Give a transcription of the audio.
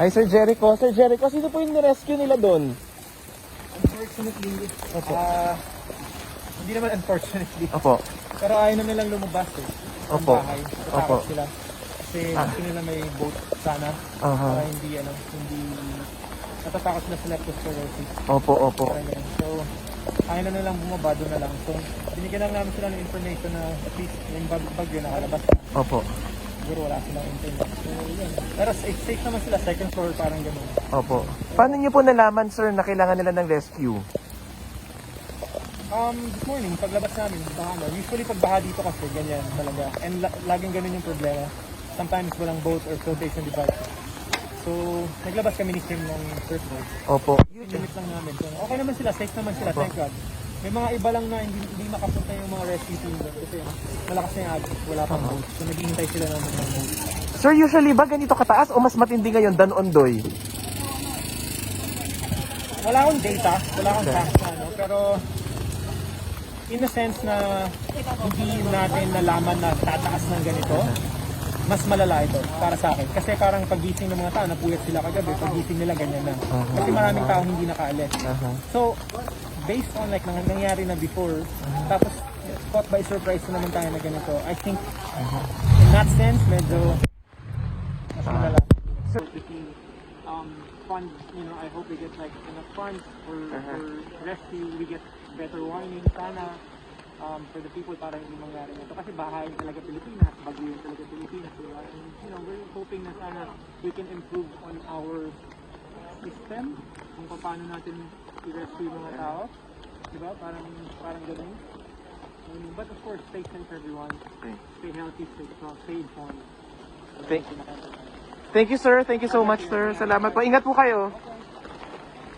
Hi, Sir Jericho. Sir Jericho, sino po yung rescue nila doon? Unfortunately, Opo. ah, hindi naman unfortunately, Opo. pero ayaw na nilang lumabas eh. Ng Opo. bahay. Opo. Natatakot sila. Kasi Ah. gusto nila may boat sana. Aha. Para hindi, ano, hindi, natatakot sila sa leptospirosis. Opo, opo. Parang ganun. So, ayaw na nilang bumaba doon na lang. So, binigyan lang namin sila ng information na at least yung bag- bagyo nakalabas. Opo. Siguro wala silang internet. So, yun. Pero safe, safe naman sila. Second floor, parang ganun. Opo. Paano niyo po nalaman, sir, na kailangan nila ng rescue? Um, this morning, paglabas namin, baha na. Usually pag baha dito kasi, ganyan talaga. And la- laging ganun yung problema. Sometimes walang boat or flotation devices. So, naglabas kami ni Kim ng first boat. Opo. Limit lang namin. So, okay naman sila, safe naman sila, thank God. May mga iba lang na hindi, hindi makapunta yung mga rescue team doon kasi malakas na yung agos, wala pang boat. So, naghihintay sila ng mga boat. Sir, usually ba ganito kataas o mas matindi ngayon than ondoy? Wala akong data, wala akong facts na ano, pero in a sense na hindi natin nalaman na tataas ng ganito, mas malala ito para sa akin. Kasi parang pagising ng mga tao, napuyat sila kagabi, pagising nila ganyan na. Kasi maraming tao hindi nakaalis. So, based on like nang nangyari na before, tapos caught by surprise na naman tayo na ganito, I think in that sense, medyo mas malala. So, um, fund, you know, I hope we get like enough funds for, for rescue, we get better warning, sana um, for the people para hindi mangyari nito. Kasi bahay talaga Pilipinas, bagyo talaga Pilipinas. diba? And, you know, we're hoping na sana we can improve on our system, kung paano natin i-rescue yung mga tao. Diba? Parang, parang ganun. Um, but of course, stay safe everyone. Okay. Stay healthy, stay strong, stay informed. Thank- Thank you, sir. Thank you so much, sir. Salamat po. Ingat po kayo.